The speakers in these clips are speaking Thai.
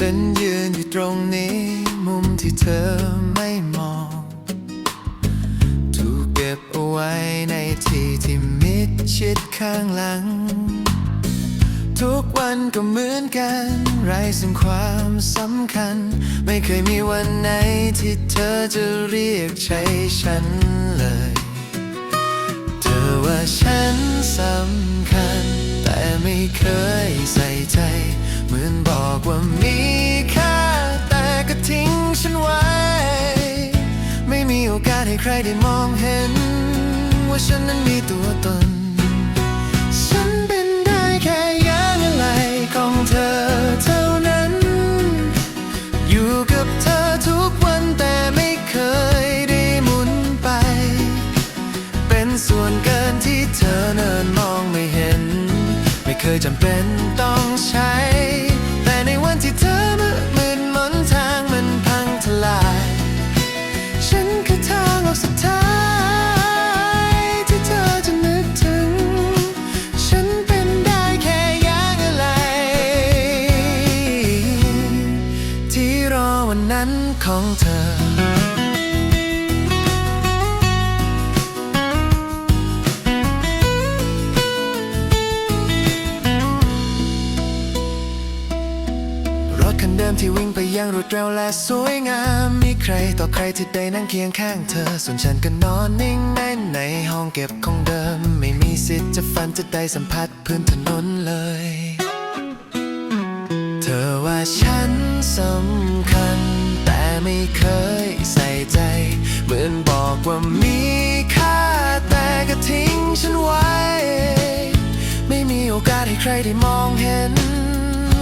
ที่ตรงนี้ มุมที่เธอไม่มอง ถูกเก็บเอาไว้ในที่ที่มิดชิดข้างหลัง ทุกวันก็เหมือนกัน ไรซึ่งความสำคัญ ไม่เคยมีวันไหนที่เธอจะเรียกใช้ฉันเลย เธอว่าฉันสำคัญ แต่ไม่เคยใส่ใจ บอกว่ามีค่าแต่ก็ทิ้งฉันไว้ ไม่มีโอกาสให้ใครได้มองเห็น ว่าฉันนั้นมีตัวตน ฉันเป็นได้แค่ยางอะไรของเธอเท่านั้น อยู่กับเธอทุกวันแต่ไม่เคยได้หมุนไป เป็นส่วนเกินที่เธอเนินมองไม่เห็น ไม่เคยจำเป็นต้องใช้ วันนั้นของเธอ รถคันเดิมที่วิ่งไปอยังรวดเร็วและสวยงาม มีใครต่อใครที่ได้นั่งเคียงข้างเธอ ส่วนฉันก็นอนนิ่งแน่นในห้องเก็บของเดิม ไม่มีสิทธิ์จะฝันจะได้สัมผัสพื้นถนนเลย ฉันสำคัญ แต่ไม่เคยใส่ใจ เหมือนบอกว่ามีค่าแต่ก็ทิ้งฉันไว้ ไม่มีโอกาสให้ใครได้มองเห็น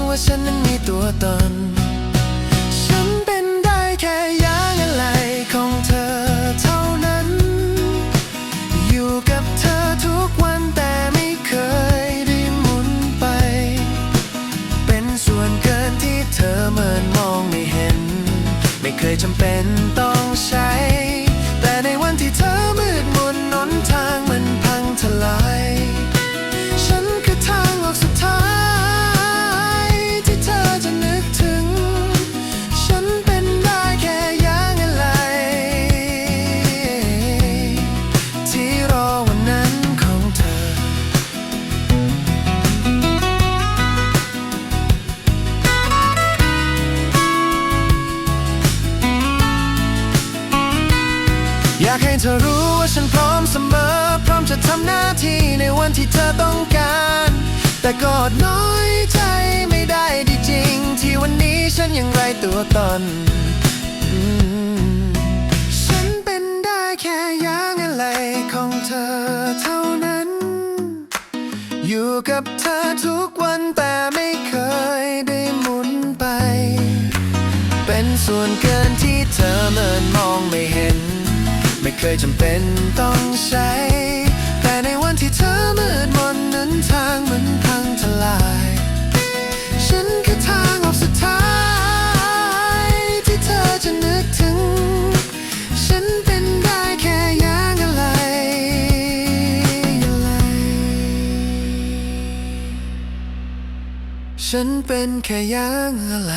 ว่าฉันนั้นมีตัวตน ฉันเป็นได้แค่ยางอะไร จำเป็นต้อง เธอรู้ว่าฉันพร้อมเสมอ พร้อมจะทำหน้าที่ในวันที่เธอต้องการ แต่ก็อดน้อยใจไม่ได้ดีจริง ที่วันนี้ฉันยังไรตัวตนอืมฉันเป็นได้แค่ยางอะไรของเธอเท่านั้น อยู่กับเธอทุกวันแต่ไม่เคยได้หมุนไป เป็นส่วนเกินที่เธอเมินมองไม่เห็น ไม่เคยจำเป็นต้องใช้ แต่ในวันที่เธอมืดมนนั้นทางมันพังทลาย ฉันคือทางออกสุดท้าย ที่เธอจะนึกถึง ฉันเป็นได้แค่ยางอะไรอะไร ฉันเป็นแค่ยางอะไร